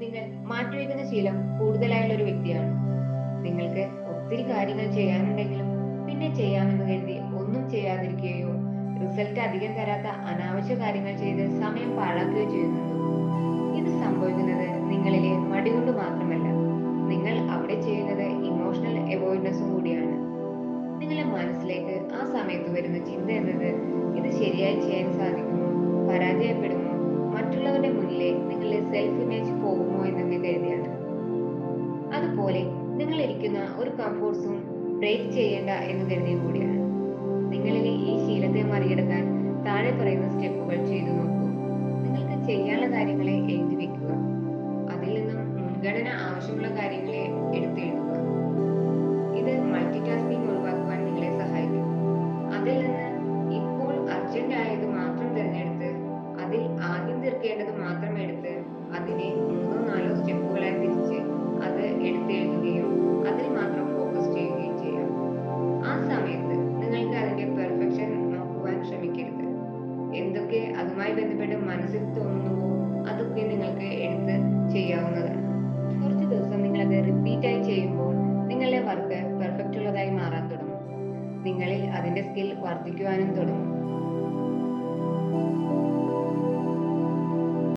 നിങ്ങൾ മാറ്റിവെക്കുന്ന ശീലം കൂടുതലായുള്ള ഒരു വ്യക്തിയാണ്. നിങ്ങൾക്ക് ഒത്തിരി കാര്യങ്ങൾ ചെയ്യാനുണ്ടെങ്കിലും പിന്നെ ചെയ്യാമെന്ന് കരുതി ഒന്നും ചെയ്യാതിരിക്കുകയോ റിസൾട്ട് അധികം തരാത്ത അനാവശ്യ കാര്യങ്ങൾ ചെയ്ത് സമയം പാഴാക്കുകയോ ചെയ്യുന്നുണ്ടോ? ഇത് സംഭവിക്കുന്നത് നിങ്ങളിലെ മടി കൊണ്ട് മാത്രമല്ല. നിങ്ങൾ അവിടെ ചെയ്യുന്നത് ഇമോഷണൽ അവോയ്ഡൻസും കൂടിയാണ്. നിങ്ങളുടെ മനസ്സിലേക്ക് ആ സമയത്ത് വരുന്ന ചിന്ത എന്നത് ഇത് ശരിയായി ചെയ്യാൻ സാധിക്കുമോ? പരാജയപ്പെടുമോ? സെൽഫ് ഇമേജ് പോകുമോ എന്നൊക്കെ കരുതിയാണ് അതുപോലെ നിങ്ങൾ ഇരിക്കുന്ന ഒരു കംഫോർട്ട് സോൺ ബ്രേക്ക് ചെയ്യേണ്ട എന്ന് കരുതിയ കൂടിയാണ്. നിങ്ങളിലെ ഈ ശീലത്തെ മറികടക്കാൻ താഴെ പറയുന്ന സ്റ്റെപ്പുകൾ ചെയ്തു നോക്കൂ. നിങ്ങൾക്ക് ചെയ്യാനുള്ള കാര്യങ്ങളെ എഴുതി വെക്കുക അതിൽ നിന്നും മുൻഗണന ആവശ്യമുള്ള കാര്യങ്ങളെ എടുത്തെഴുതുക. ഇത് മൾട്ടി ടാസ്കിംഗ് ഒഴിവാക്കുവാൻ നിങ്ങളെ സഹായിക്കും. അതിൽ നിന്ന് ഇപ്പോൾ അർജന്റ് ആയത് മാത്രം തിരഞ്ഞെടുത്ത് അതിൽ ആദ്യം തീർക്കേണ്ടത് മാത്രം എടുത്ത് അതിനെ മൂന്നോ നാലോ സ്റ്റെപ്പുകളായി തിരിച്ച് അത് എടുത്തെഴുതുകയും അതിൽ മാത്രം ഫോക്കസ് ചെയ്യുകയും ചെയ്യാം. ആ സമയത്ത് നിങ്ങൾക്ക് അതിന്റെ പെർഫെക്ഷൻ നോക്കുവാൻ ശ്രമിക്കരുത്. എന്തൊക്കെ അതുമായി ബന്ധപ്പെട്ട് മനസ്സിൽ തോന്നുന്നുവോ അതൊക്കെ നിങ്ങൾക്ക് എടുത്ത് ചെയ്യാവുന്നതാണ്. കുറച്ച് ദിവസം നിങ്ങൾ അത് റിപ്പീറ്റ് ആയി ചെയ്യുമ്പോൾ നിങ്ങളുടെ വർക്ക് പെർഫെക്റ്റ് ഉള്ളതായി മാറാൻ തുടങ്ങും. നിങ്ങളിൽ അതിന്റെ സ്കിൽ വർദ്ധിക്കുവാനും തുടങ്ങും.